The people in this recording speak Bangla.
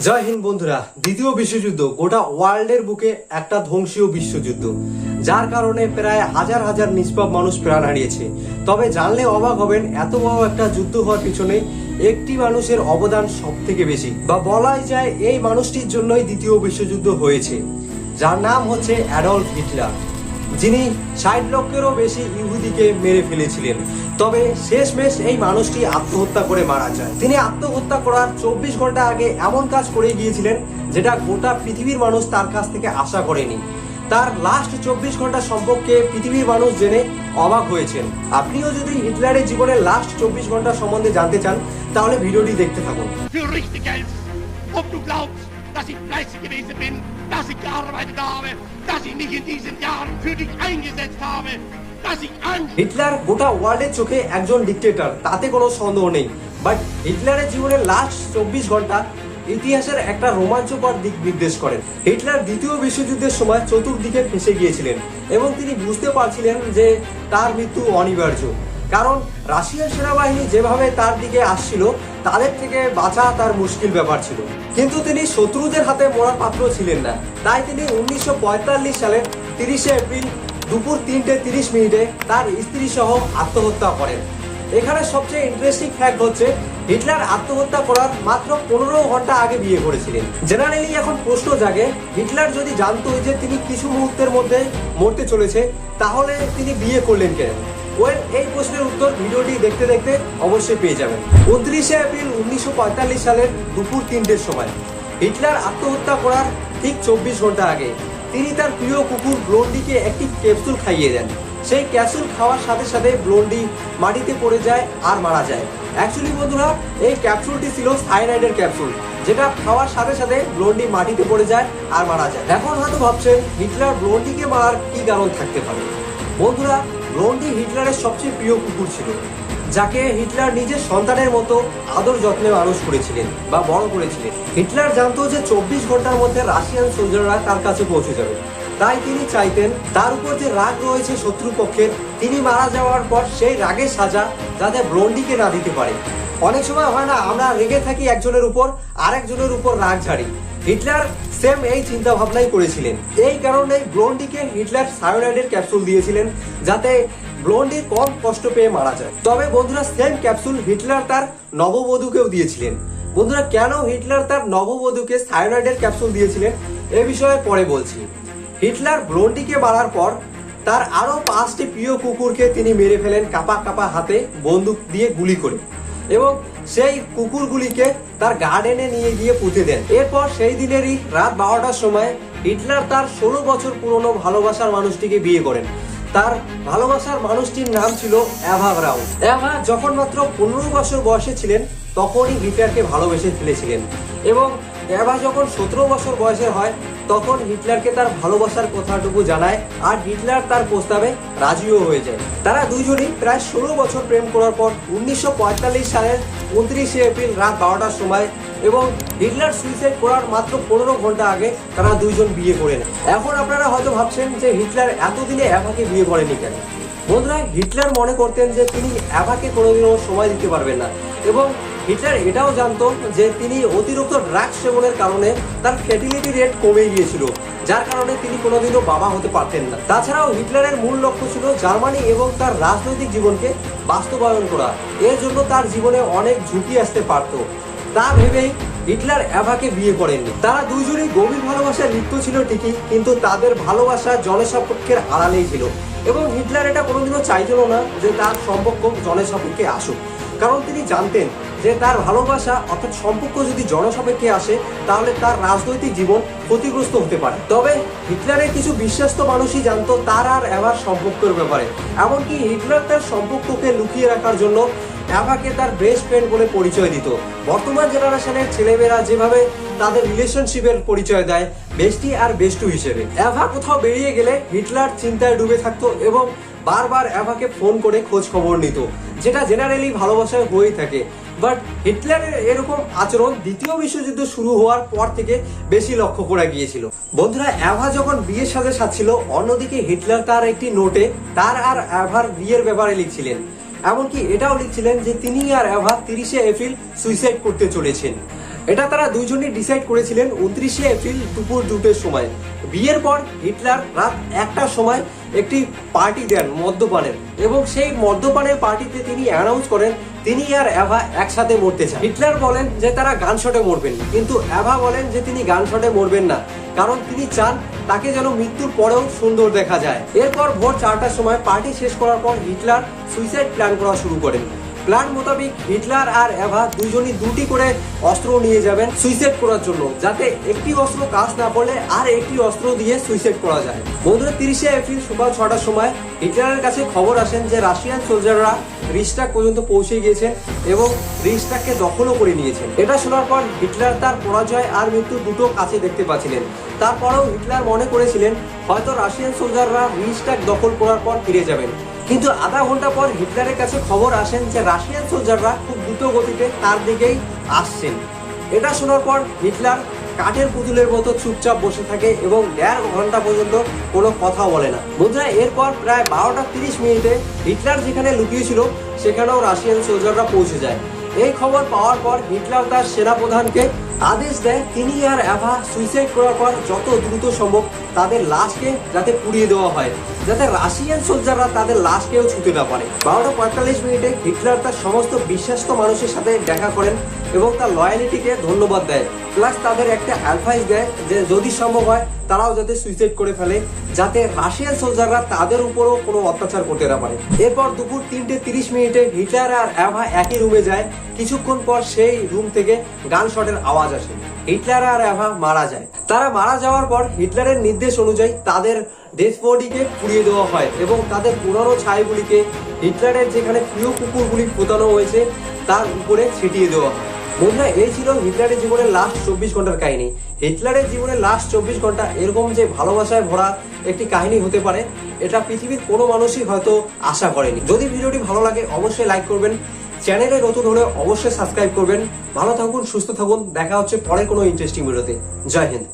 জয় হিন্দ বন্ধুরা, দ্বিতীয় বিশ্বযুদ্ধ গোটা ওয়ার্ল্ডের বুকে একটা ধ্বংসীয় বিশ্বযুদ্ধ, যার কারণে প্রায় হাজার হাজার নিষ্পাপ মানুষ প্রাণ হারিয়েছে। তবে জানলে অবাক হবেন, এত বড় একটা যুদ্ধ হওয়ার পিছনে একটি মানুষের অবদান সব থেকে বেশি। বা বলাই যায়, এই মানুষটির জন্যই দ্বিতীয় বিশ্বযুদ্ধ হয়েছে, যার নাম হচ্ছে অ্যাডলফ হিটলার। যিনি ষাট লক্ষেরও বেশি ইহুদিকে মেরে ফেলেছিলেন। তবে শেষমেশ এই মানুষটি আত্মহত্যা করে মারা যায়। তিনি আত্মহত্যা করার চব্বিশ ঘণ্টা আগে এমন কাজ করে গিয়েছিলেন, যেটা গোটা পৃথিবীর মানুষ তার কাছ থেকে আশা করেনি। তার লাস্ট চব্বিশ ঘণ্টা সম্পর্কে পৃথিবীর মানুষ জেনে অবাক হয়েছেন। আপনিও যদি হিটলারের জীবনের লাস্ট চব্বিশ ঘণ্টা সম্বন্ধে জানতে চান, তাহলে ভিডিওটি দেখতে থাকুন। Dass ich gearbeitet habe, dass ich mich in diesen Jahren für dich eingesetzt habe, Hitler গোটা ওয়ার্ল্ডের চোখে একজন ডিক্টেটর তাতে কোনো সন্দেহ নেই। বাট হিটলারের জীবনের লাস্ট চব্বিশ ঘণ্টা ইতিহাসের একটা রোমাঞ্চকর দিক নির্দেশ করেন। হিটলার দ্বিতীয় বিশ্বযুদ্ধের সময় চতুর্দিকে ফেসে গিয়েছিলেন এবং তিনি বুঝতে পারছিলেন যে তার মৃত্যু অনিবার্য। কারণ রাশিয়ার সেনাবাহিনী যেভাবে তার দিকে আসছিল, তাদের থেকে বাঁচা তার মুশকিল ব্যাপার ছিল। কিন্তু তিনি শত্রুদের হাতে মরার পাত্র ছিলেন না। তাই তিনি উনিশশো সালের তিরিশে এপ্রিল দুপুর তিনটে তিরিশ মিনিটে তার স্ত্রী সহ আত্মহত্যা করেন। এখানে সবচেয়ে ইন্টারেস্টিং ফ্যাক্ট হচ্ছে, হিটলার আত্মহত্যা করার মাত্র পনেরো ঘণ্টা আগে বিয়ে করেছিলেন। জেনারেলি এখন প্রশ্ন জাগে, হিটলার যদি জানতো যে তিনি কিছু মুহূর্তের মধ্যে মরতে চলেছে, তাহলে তিনি বিয়ে করলেন কেন? ওয়েল এই প্রশ্নের উত্তর ভিডিওটি দেখতে দেখতে অবশ্যই পেয়ে যাবেন। উনত্রিশে এপ্রিল উনিশশো সালের দুপুর তিনটের সময়। হিটলার আত্মহত্যা করার ঠিক চব্বিশ ঘণ্টা আগে তিনি তার প্রিয় কুকুর ব্লোন্ডিকে একটি ক্যাপসুল খাইয়ে দেন। সেই ক্যাপসুল খাওয়ার সাথে সাথে ব্লোন্ডি মাটিতে পড়ে যায় আর মারা যায়। অ্যাকচুয়ালি বন্ধুরা, এই ক্যাপসুলটি ছিল সাইনাইডের ক্যাপসুল, যেটা খাওয়ার সাথে সাথে ব্লোন্ডি মাটিতে পড়ে যায় আর মারা যায়। এখন হয়তো ভাবছেন, হিটলার ব্লোন্ডিকে মারার কি কারণ থাকতে পারে? বন্ধুরা ব্লোন্ডি হিটলারের সবচেয়ে প্রিয় কুকুর ছিল, যাকে হিটলার নিজের সন্তানের মতো আদর যত্নে মানুষ করেছিলেন বা বড় করেছিলেন। হিটলার জানতো যে চব্বিশ ঘণ্টার মধ্যে রাশিয়ান সোলজাররা তার কাছে পৌঁছে যাবে। তাই তিনি চাইতেন তার উপর যে রাগ রয়েছে শত্রুপক্ষের, তিনি মারা যাওয়ার পর সেই রাগের সাজা যাতে ব্লন্ডিকে না দিতে পারে। অনেক সময় হয় না, আমরা রেগে থাকি একজনের উপর, আরেকজনের উপর রাগ ঝাড়ি। হিটলার সেম এই চিন্তা ভাবনাই করেছিলেন। এই কারণে ব্লন্ডিকে হিটলার সায়োনাইডের ক্যাপসুল দিয়েছিলেন, যাতে ব্লন্ডি কম কষ্ট পেয়ে মারা যায়। তবে বন্ধুরা, সেম ক্যাপসুল হিটলার তার নববধূকেও দিয়েছিলেন। বন্ধুরা, কেন হিটলার তার নববধূকে সায়োনাইডের ক্যাপসুল দিয়েছিলেন, এ বিষয়ে পরে বলছি। হিটলার ব্লন্ডিকে মারার পর তার আরও পাঁচটি প্রিয় কুকুরকে তিনি মেরে ফেলেন কাপা কাপা হাতে বন্দুক দিয়ে গুলি করে। এবং সেই কুকুরগুলিকে তার গার্ডেনে নিয়ে গিয়ে পুঁতে দেন। এরপর সেই দিনেরই রাত বারোটার সময় হিটলার তার ষোলো বছর পুরনো ভালোবাসার মানুষটিকে বিয়ে করেন। তার ভালোবাসার মানুষটির নাম ছিল অ্যাভা রাও অ্যাভা যখন মাত্র পনেরো বছর বয়সে ছিলেন, তখনই হিটলারকে ভালোবেসে ফেলেছিলেন এবং অ্যাভা যখন সতেরো বছর বয়সের হয়, তখন হিটলারকে তার ভালোবাসার কথাটুকু জানায় আর হিটলার তার প্রস্তাবে রাজিও হয়ে যায়। তারা দুইজনই প্রায় ষোলো বছর প্রেম করার পর উনিশশো সালের উনত্রিশে এপ্রিল রাত বারোটার সময় এবং হিটলার সুইসাইড করার মাত্র পনেরো ঘণ্টা আগে তারা দুইজন বিয়ে করে নেয়। এখন আপনারা হয়তো ভাবছেন যে হিটলার এতদিনে অ্যাভাকে বিয়ে করেনি কেন? বন্ধুরা, হিটলার মনে করতেন যে তিনি অ্যাভাকে কোনোদিনও সময় দিতে পারবেন না এবং হিটলার এটাও জানতো যে তিনি অতিরিক্ত ড্রাগস সেবনের কারণে তার ফ্যাটিলিটি রেট কমে গিয়েছিল, যার কারণে তিনি কোনোদিনও বাবা হতে পারতেন না। তাছাড়াও হিটলারের মূল লক্ষ্য ছিল জার্মানি এবং তার রাজনৈতিক জীবনকে বাস্তবায়ন করা। এর জন্য তার জীবনে অনেক ঝুঁকি আসতে পারত। তা ভেবেই হিটলার অ্যাভাকে বিয়ে করেন। তারা দুইজনই গভীর ভালোবাসায় লিপ্ত ছিল ঠিকই, কিন্তু তাদের ভালোবাসা জনসম্পর্কের আড়ালেই ছিল। এবং হিটলার এটা কোনোদিনও চাইছিল না যে তার সম্পর্ক জনসাপেক্ষে আসুক। কারণ তিনি জানতেন যে তার ভালোবাসা অর্থাৎ সম্পর্ক যদি জনসাপেক্ষে আসে, তাহলে তার রাজনৈতিক জীবন ক্ষতিগ্রস্ত হতে পারে। তবে হিটলারের কিছু বিশ্বস্ত মানুষই জানতো তার আর এবার সম্পর্কের ব্যাপারে। এমনকি হিটলার তার সম্পর্ককে লুকিয়ে রাখার জন্য অ্যাভাকে তার বেস্ট ফ্রেন্ড বলে পরিচয় দিত। বর্তমান জেনারেশনের ছেলেমেয়েরা যেভাবে তাদের রিলেশনশিপের পরিচয় দেয় বেস্টি আর বেস্টু হিসেবে। অ্যাভা কোথাও বেরিয়ে গেলে হিটলার চিন্তায় ডুবে থাকতো এবং বারবার অ্যাভাকে ফোন করে খোঁজ খবর নিত, যেটা জেনারেলি ভালোবাসায় হয়েই থাকে। বাট হিটলারের এরকম আচরণ দ্বিতীয় বিশ্বযুদ্ধ শুরু হওয়ার পর থেকে বেশি লক্ষ্য করা গিয়েছিল। বন্ধুরা অ্যাভা যখন বিয়ের সাথে সাজছিল, অন্যদিকে হিটলার তার একটি নোটে তার আর অ্যাভার বিয়ের ব্যাপারে লিখছিলেন। এমনকি এটাও লিখছিলেন যে তিনি আর অ্যাভা তিরিশে এপ্রিল সুইসাইড করতে চলেছেন। এটা তারা দুইজনই ডিসাইড করেছিলেন উনত্রিশে এপ্রিল দুপুর দুটোর সময়। বিয়ের পর হিটলার রাত একটার সময় একটি পার্টি দেন মদ্যপানের এবং সেই মদ্যপানের পার্টিতে তিনি অ্যানাউন্স করেন তিনি আর অ্যাভা একসাথে মরতে চান। হিটলার বলেন যে তারা গান শটে মরবেন কিন্তু অ্যাভা বলেন যে তিনি গান শটে মরবেন না। কারণ তিনি চান তাকে যেন মৃত্যুর পরেও সুন্দর দেখা যায়। এরপর ভোর চারটার সময় পার্টি শেষ করার পর হিটলার সুইসাইড প্ল্যান করা শুরু করেন। প্ল্যান মোতাবেক হিটলার আর এভা দুজনই দুটি করে অস্ত্র নিয়ে যাবেন সুইসাইড করার জন্য, যাতে একটি অস্ত্র কাজ না করলে আর একটি অস্ত্র দিয়ে সুইসাইড করা যায়। বন্ধুরা, তিরিশে এপ্রিল সকাল ছটার সময় হিটলারের কাছে খবর আসেন যে রাশিয়ান সোলজাররা রিস্টাক পর্যন্ত পৌঁছে গিয়েছেন এবং রিস্টাককে দখলও করে নিয়েছেন এটা শোনার পর হিটলার তার পরাজয় আর মৃত্যু দুটো কাছে দেখতে পাচ্ছিলেন। তারপরেও হিটলার মনে করেছিলেন, হয়তো রাশিয়ান সোলজাররা রিস্টাক দখল করার পর ফিরে যাবেন। কিন্তু আধা ঘণ্টা পর হিটলারের কাছে খবর আসেন যে রাশিয়ান সোলজাররা খুব দ্রুত গতিতে তার দিকেই আসছেন। এটা শোনার পর হিটলার কাঠের পুতুলের মতো চুপচাপ বসে থাকে এবং দেড় ঘণ্টা পর্যন্ত কোনো কথা বলে না। বন্ধুরা এরপর প্রায় বারোটা তিরিশ মিনিটে হিটলার যেখানে লুকিয়েছিল, সেখানেও রাশিয়ান সোলজাররা পৌঁছে যায়। এই খবর পাওয়ার পর হিটলার তার সেনাপ্রধানকে আদেশ দেয় তিনি আর অ্যাভা সুইসাইড করার পর যত দ্রুত সম্ভব তাদের লাশকে যাতে পুড়িয়ে দেওয়া হয়, যাতে রাশিয়ান সোলজাররা তাদের লাশকেও ছুতে না পারে। বারোটা পঁয়তাল্লিশ মিনিটে হিটলার তার সমস্ত বিশ্বাস্ত মানুষের সাথে দেখা করেন এবং তার লয়ালিটিকে ধন্যবাদ দেয়। প্লাস তাদের একটা অ্যাডভাইস দেয় যে যদি সম্ভব হয় তারাও যাতে সুইসাইড করে ফেলে, যাতে রাশিয়ান সোলজাররা তাদের উপরও কোনো অত্যাচার করতে না পারে। এরপর দুপুর তিনটে তিরিশ মিনিটে হিটলার আর অ্যাভা একই রুমে যায় কিছুক্ষণ পর সেই রুম থেকে গান শটের আওয়াজ আসে। হিটলার আর অ্যাভা মারা যায়। তারা মারা যাওয়ার পর হিটলারের নির্দেশ অনুযায়ী তাদের ডেথ বডিকে পুড়িয়ে দেওয়া হয় এবং তাদের পুরনো ছাইগুলিকে হিটলারের যেখানে প্রিয় কুকুরগুলি পোতানো হয়েছে, তার উপরে ছিটিয়ে দেওয়া হয়। বন্ধুরা এই ছিল হিটলারের জীবনের লাস্ট চব্বিশ ঘণ্টার কাহিনী। হিটলারের জীবনের লাস্ট চব্বিশ ঘণ্টা এরকম যে ভালোবাসায় ভরা একটি কাহিনী হতে পারে, এটা পৃথিবীর কোনো মানুষই হয়তো আশা করেনি। যদি ভিডিওটি ভালো লাগে, অবশ্যই লাইক করবেন। চ্যানেলে নতুন হলে অবশ্যই সাবস্ক্রাইব করবেন। ভালো থাকুন, সুস্থ থাকুন। দেখা হচ্ছে পরের কোনো ইন্টারেস্টিং ভিডিওতে জয় হিন্দ।